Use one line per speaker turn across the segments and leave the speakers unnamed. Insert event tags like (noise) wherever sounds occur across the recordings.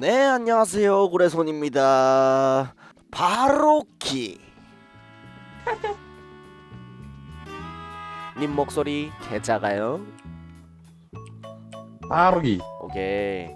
네 안녕하세요 고래손입니다 바로키 (laughs) 님 목소리 개 작아요
빠르기
오케이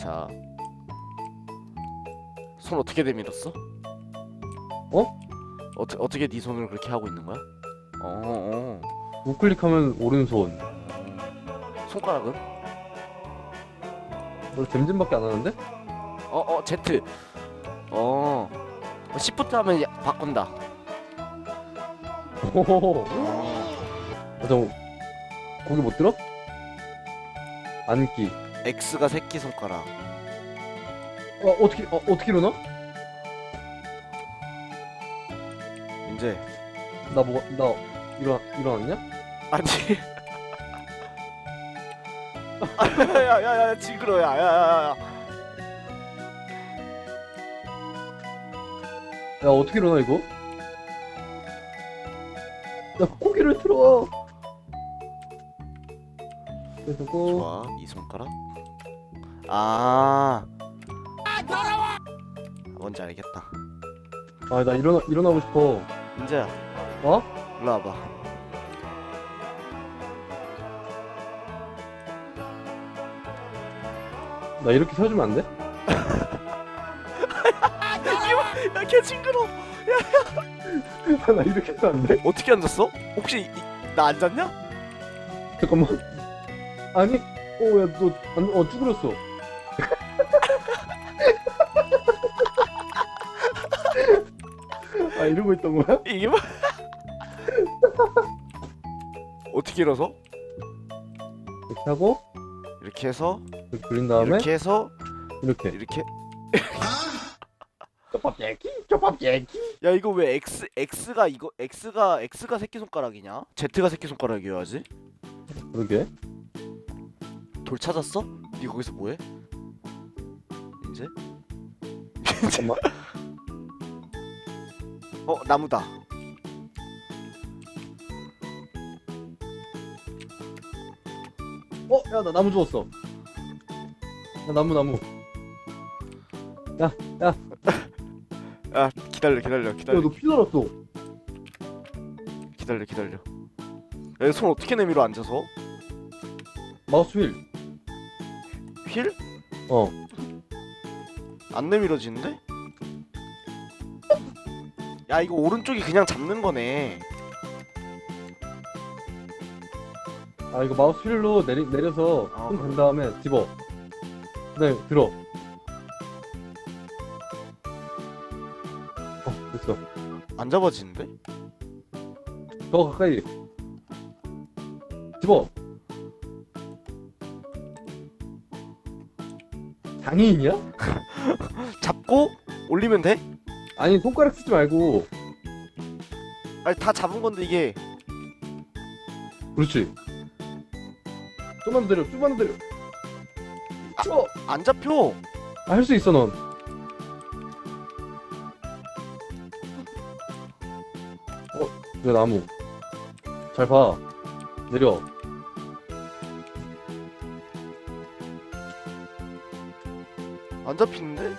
자손 어떻게 내밀었어?
어?
어떻게 어떻게 네 손을 그렇게 하고 있는 거야? 어, 어.
우클릭하면 오른손
손가락은?
너 잼잼밖에 안 하는데?
어, 어, Z. 어. 시프트 하면 야- 바꾼다.
호호호
어.
아, 저 거기 못 들어? 앉기
X가 새끼 손가락.
어 어떻게 어, 어떻게 일어나?
이제
나 뭐가 나 일어 일어났냐?
아니. 야야야야 징그러야. 야야야.
야 어떻게 일어나 이거? 야 고개를 들어 그래서 고
좋아. 이 손가락. 아. 뭔지 알겠다.
아나 일어나 일어나고 싶어
민재야.
어?
일로 와봐.
나 이렇게 세워주면 안 돼?
야, 걔 징그러.
나 이렇게 해도 안 돼?
어떻게 앉았어? 혹시 이, 나 앉았냐?
잠깐만 아니 어 야너어 쭈그렸어 아 이러고 있던 거야?
이게 뭐? 어떻게 일어서?
이렇게 하고
이렇게 해서
이렇게 그린 다음에
이렇게 해서
이렇게
이렇게
쪼밥 얘기 쪼밥 얘기
야 이거 왜 X X가 이거 X가 X가 새끼 손가락이냐? Z가 새끼 손가락이어야지.
그러게
돌 찾았어? 니 거기서 뭐해? 이제?
잠깐만 (laughs)
어 나무다.
어? 야 나 나무 주웠어 야 나무 나무
야 기다려 기다려 기다려
야너 피 날았어
기다려 기다려. 야손 어떻게 내밀어 앉아서?
마우스 휠
휠?
어.
안 내밀어지는데? 야 이거 오른쪽이 그냥 잡는 거네.
아 이거 마우스 휠로 내리, 내려서
어.
손댄 다음에 집어 그다음에 들어. 어 됐어.
안 잡아지는데?
더 가까이. 집어. 장애인이야? (laughs)
잡고 올리면 돼?
아니 손가락 쓰지 말고.
아니 다 잡은 건데 이게.
그렇지. 좀만 더 내려 좀만 더 내려
아.
쳐!
안 잡혀.
아, 할수 있어 넌 어? 저 나무 잘 봐 내려
안 잡히는데?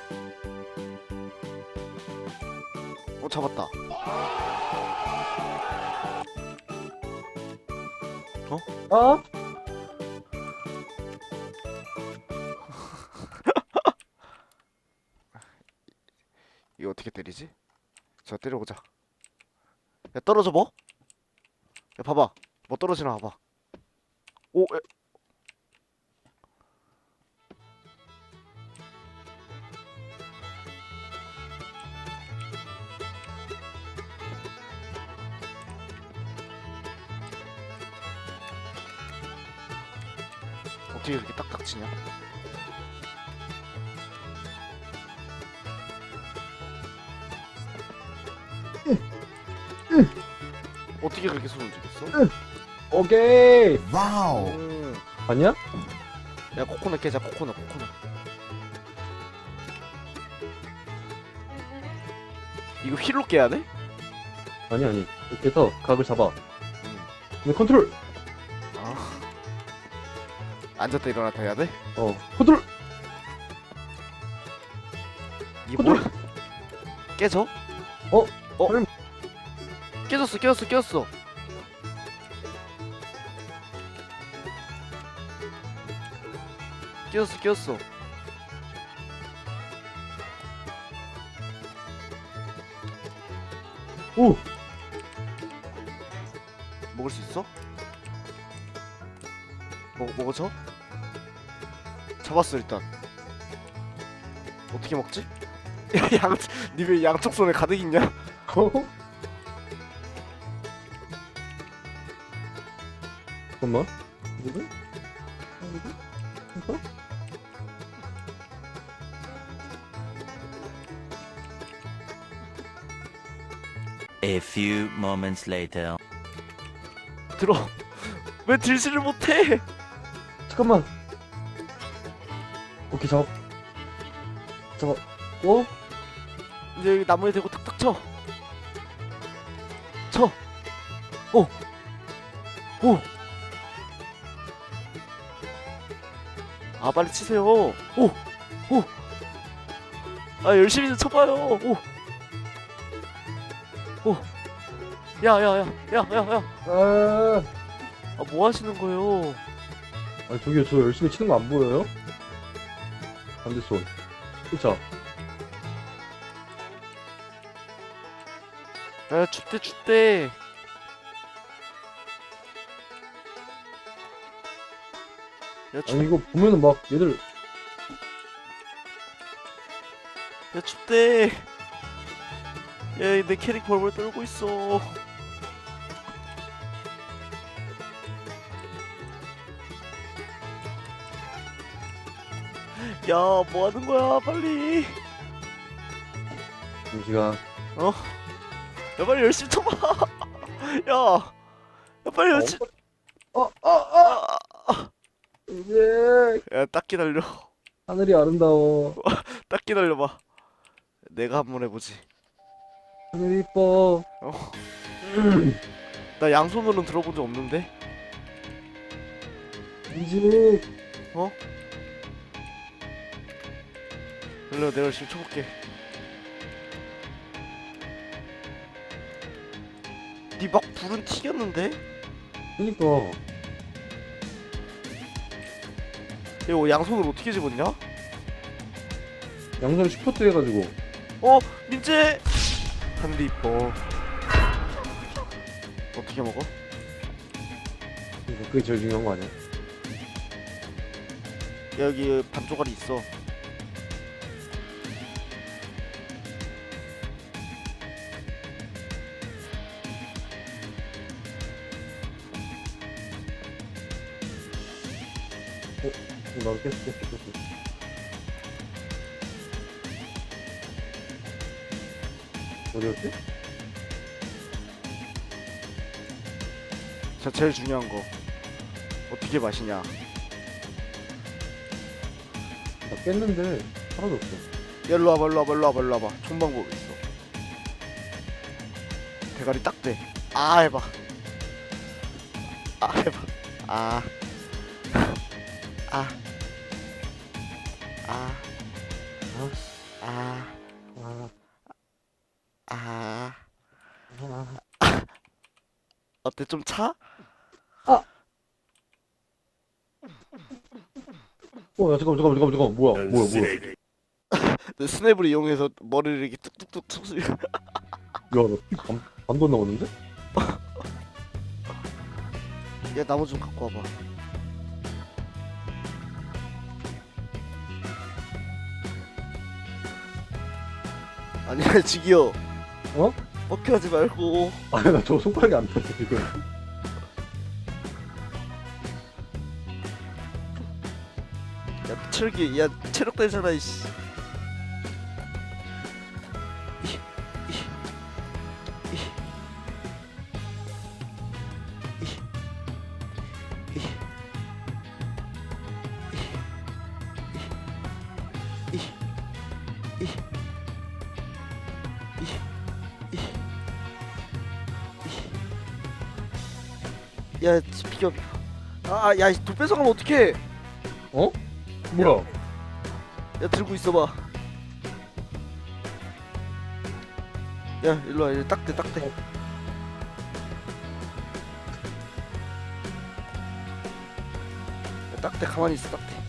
어 잡았다.
아?
이거 어 때리지? 저 때려보자. 야 떨어져 뭐? 야 봐봐. 뭐 떨어지나 봐봐. 오. 에. 어떻게 그렇게 딱딱 치냐? 어떻게 그렇게 손 움직였어?
오케이
음.
봤냐?
야 코코넛 깨자 코코넛 코코넛 이거 휠로 깨야 돼?
아니 아니 이렇게 해서 각을 잡아
음.
근데 컨트롤
아 앉았다 일어났다 해야 돼?
어 컨트롤
이게 뭐야? 깨져?
어?
어?
설마-
깨졌어 깨졌어 깨졌어 깨졌어 깨졌어
오!
먹을 수 있어? 먹, 먹어줘? 잡았어 일단 어떻게 먹지? (laughs) 양, 니왜 양쪽 손에 가득 있냐?
잠깐만. 이거? 이거? 이거?
A few moments later.
들어 (laughs) 왜 들지를 못해?
잠깐만. 오케이, 잡. 잡아. 어?
이제 여기 나무에 대고 탁탁 쳐. 쳐. 오. 오. 아 빨리 치세요. 오. 오. 아 열심히 좀 쳐봐요. 오. 오. 야야 야 야 야 야.
아,
아 뭐 하시는 거예요?
아니, 저기요, 저 열심히 치는 거 안 보여요? 반대손. 그쵸?
야 춥대 춥대. 야 춥.
아니, 이거 보면은 막 얘들,
야 춥대 야내 캐릭 벌벌 떨고 있어 야 뭐하는 거야 빨리
이 시간.
야 빨리 열심히 쳐봐 (laughs) 야, 야 빨리 열심히
어, 어, 어! 이제,
야딱 기다려
하늘이 아름다워. (laughs)
딱 기다려봐 내가 한번 해보지
하늘이 이뻐.
나 양손으로는 들어본 적 없는데
이제,
일로 내가 열심히 쳐볼게 니 막 불은 튀겼는데?
그니까.
이거 양손으로 어떻게 집었냐?
양손 슈퍼트 해가지고.
어 민재 하늘이 이뻐 어떻게 먹어?
그게 제일 중요한 거 아니야?
여기 반쪽알이 있어
깼어, 깼어, 깼어. 어디였지?
자 제일 중요한 거 어떻게 마시냐
나 깼는데 사라졌어.
야, 일로 와봐 일로 와봐 일로 와봐 일로 와봐 좋은 방법 있어 대가리 딱대아 해봐 아 해봐 아 (laughs) 아. 아. 아.
아,
아.
아,
어때 좀 차?
어, 야, 잠깐만, 잠깐만, 잠깐만, 잠깐만, 뭐야, 뭐야, 뭐야.
내 스냅을 이용해서 머리를 이렇게 뚝뚝뚝 툭
야, 나피 반, 반도 안 나왔는데?
야 나무 좀 갖고 와봐 아니야 지기요
어?
뻑큐하지 말고
아, 나저 손가락이 안 탔어, 지금.
야 체력이 야 체력 되잖아 이씨 야 비켜 아야 돈 뺏어가면 어떡해
뭐야?
야 들고 있어봐 야 일로 와 일로 딱대 딱대
어.
야, 딱대 가만히 있어 딱대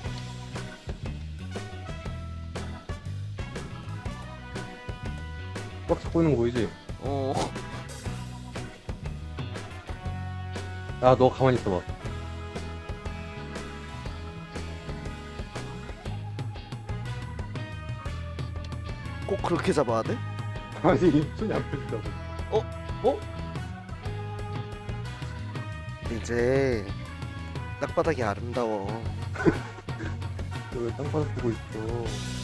꽉 잡고 있는 거 보이지?
어
야, 너 가만히 있어봐.
꼭 그렇게 잡아야 돼?
아니, 손이 안 펴진다고.
이제 땅바닥이 아름다워 (laughs)
너왜 땅바닥 보고 있어?